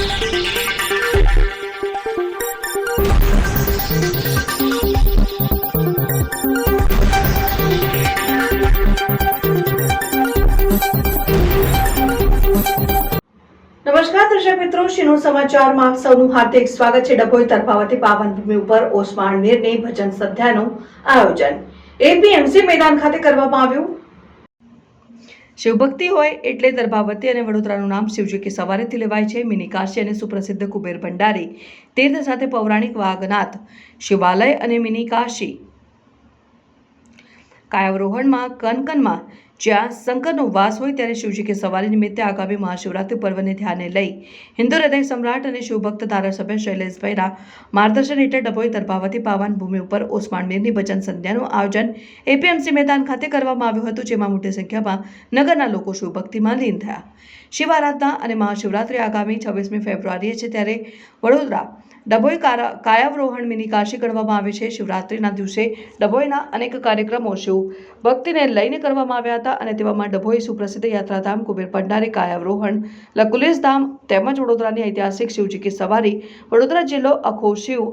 નમસ્કાર, દર્શક મિત્રો. શિનો સમાચારમાં આપ સૌનું હાર્દિક સ્વાગત છે. ડભોઈ તરફાવતી પાવન ભૂમિ ઉપર ઓસમાણ મીરની ભજન સંધ્યાનું આયોજન. એપીએમસી મેદાન ખાતે કરવામાં આવ્યું. શિવભક્તિ હોય એટલે દર્ભાવતી અને વડોદરાનું નામ શિવજી કે સવારેથી લેવાય છે. મિની કાશી અને સુપ્રસિદ્ધ કુબેર ભંડારી, તીર્થ સાથે પૌરાણિક વાઘનાથ, શિવાલય અને મિની કાશી. કાયાવરોહણમાં, કનકનમાં જ્યાં શંકરનો વાસ હોય ત્યારે શિવજી કે સવારી નિમિત્તે આગામી મહાશિવરાત્રિ પર્વને ધ્યાને લઈ હિન્દુ હૃદય સમ્રાટ અને શિવભક્ત ધારાસભ્ય શૈલેષભાઈના માર્ગદર્શન હેઠળ ડભોઈ દરબાવતી પાવન ભૂમિ ઉપર ઓસમાણ મીરની ભજન સંધ્યાનું આયોજન એપીએમસી મેદાન ખાતે કરવામાં આવ્યું હતું, જેમાં મોટી સંખ્યામાં નગરના લોકો શિવભક્તિમાં લીન થયા. શિવ આરાધના અને મહાશિવરાત્રિ આગામી છવ્વીસમી ફેબ્રુઆરીએ છે, ત્યારે વડોદરા ડભોઈ કાયાવરોહણ મિની કાશી ગણવામાં આવે છે. શિવરાત્રિના દિવસે ડભોઈના અનેક કાર્યક્રમો શિવ ભક્તિને લઈને કરવામાં આવ્યા હતા અને તેવામાં ડભોઈ સુપ્રસિદ્ધ યાત્રાધામ કુબેર ભંડારી, કાયાવરોહણ, લકુલેશ ધામ તેમજ વડોદરાની ઐતિહાસિક શિવજી કી સવારી, વડોદરા જિલ્લો અખો શિવ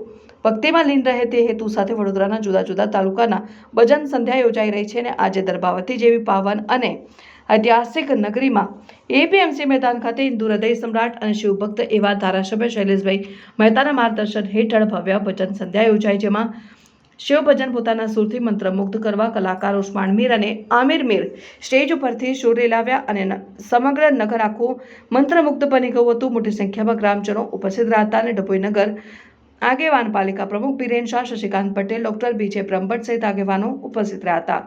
ભક્તિમાં લીન રહે તે હેતુ સાથે વડોદરાના જુદા જુદા તાલુકાના ભજન સંધ્યા યોજાઈ રહી છે અને આજે દરબાવતી જેવી પાવન અને ઐતિહાસિક નગરીમાં એપીએમસી મેદાન ખાતે હિન્દુ હૃદય સમ્રાટ અને શિવભક્ત એવા ધારાસભ્ય શૈલેષભાઈ મહેતાના માર્ગદર્શન હેઠળ ભવ્ય ભજન સંધ્યા યોજાઈ જેમાં શિવ ભજન પોતાના સુરથી મંત્રમુગ્ધ કરવા કલાકાર ઉસ્માન મીર અને આમિર મીર સ્ટેજ ઉપરથી સુર રેલાવ્યા અને સમગ્ર નગર આખું મંત્રમુગ્ધ બની ગયું હતું. મોટી સંખ્યામાં ગ્રામજનો ઉપસ્થિત રહ્યા હતા અને ડભોઈ નગર આગેવાન પાલિકા પ્રમુખ Biren Shah, Shashikant Patel, doctor B J Brahmbhatt સહિત આગેવાનો ઉપસ્થિત રહ્યા હતા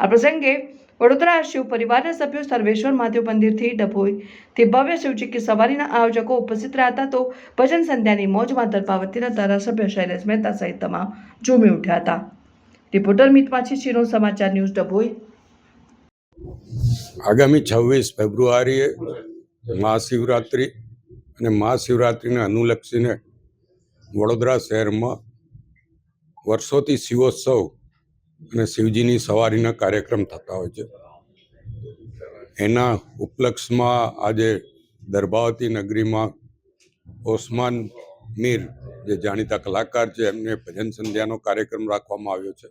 આ પ્રસંગે વડોદરા શિવ પરિવારના સભ્યો સર્વેશ્વર મહાદેવ મંદિરથી ડભોઈથી ભવ્ય શિવજી કી સવારીના આયોજકો ઉપસ્થિત રહ્યા હતા તો ભજન સંધ્યાની મોજમાં દર્ભાવતીના ધારાસભ્ય શૈલેષ મહેતા સહિત તમામ ઝૂમી ઉઠ્યા હતા. રિપોર્ટર મિત માછી શિરો સમાચાર ન્યૂઝ ડભોઈ. આગામી છવ્વીસ ફેબ્રુઆરીએ મહાશિવરાત્રિ અને મહાશિવરાત્રિને અનુલક્ષીને વડોદરા શહેરમાં વર્ષોથી શિવોત્સવ અને શિવજીની સવારીના કાર્યક્રમ થતા હોય છે. એના ઉપલક્ષમાં આજે દરબાવતી નગરીમાં ઓસમાન મીર, જે જાણીતા કલાકાર છે, એમને ભજન સંધ્યાનો કાર્યક્રમ રાખવામાં આવ્યો છે.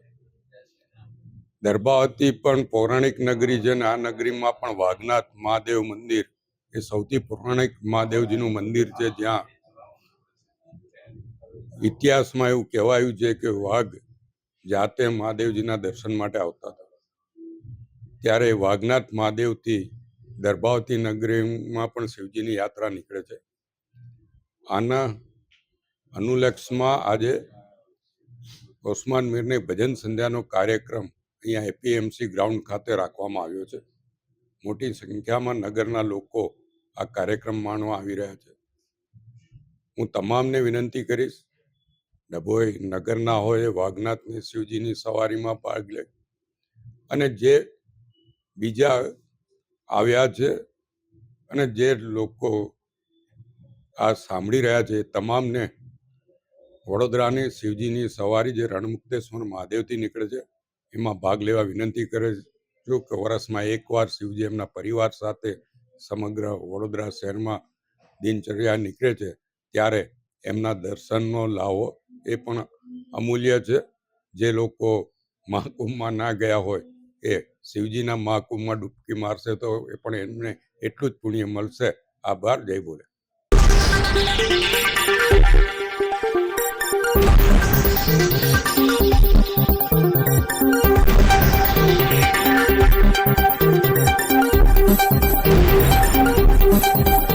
દરબાવતી પણ પૌરાણિક નગરી છે ને આ નગરીમાં પણ વાઘનાથ મહાદેવ મંદિર એ સૌથી પૌરાણિક મહાદેવજીનું મંદિર છે. જ્યાં ઇતિહાસમાં એવું કહેવાયું છે કે વાઘ જાતે મહાદેવજીના દર્શન માટે આવતા હતા. ત્યારે વાઘનાથ મહાદેવથી દરબાવતી નગરીમાં પણ શિવજીની યાત્રા નીકળે છે. આના અનુલક્ષમાં આજે ઓસમાન મીરને ભજન સંધ્યાનો કાર્યક્રમ અહીંયા એપીએમસી ગ્રાઉન્ડ ખાતે રાખવામાં આવ્યો છે. મોટી સંખ્યામાં નગરના લોકો આ કાર્યક્રમ માણવા આવી રહ્યા છે. હું તમામને વિનંતી કરીશ ડભોઈ નગરના હોય વાઘનાથની શિવજીની સવારીમાં ભાગ લે. અને જે બીજા આવ્યા છે અને જે લોકો આ સાંભળી રહ્યા છે તમામને વડોદરાની શિવજીની સવારી જે રણમુક્તેશ્વર મહાદેવથી નીકળે છે, એમાં ભાગ લેવા વિનંતી કરે છું કે વર્ષમાં એકવાર શિવજી એમના પરિવાર સાથે સમગ્ર વડોદરા શહેરમાં દિનચર્યા નીકળે છે, ત્યારે એમના દર્શનનો લાવો એ પણ અમૂલ્ય છે જે લોકો મહાકુંભમાં ના ગયા હોય એ શિવજીના મહાકુંભમાં ડૂબકી મારશે તો એ પણ એમને એટલું જ પુણ્ય મળશે આભાર, જય બોલે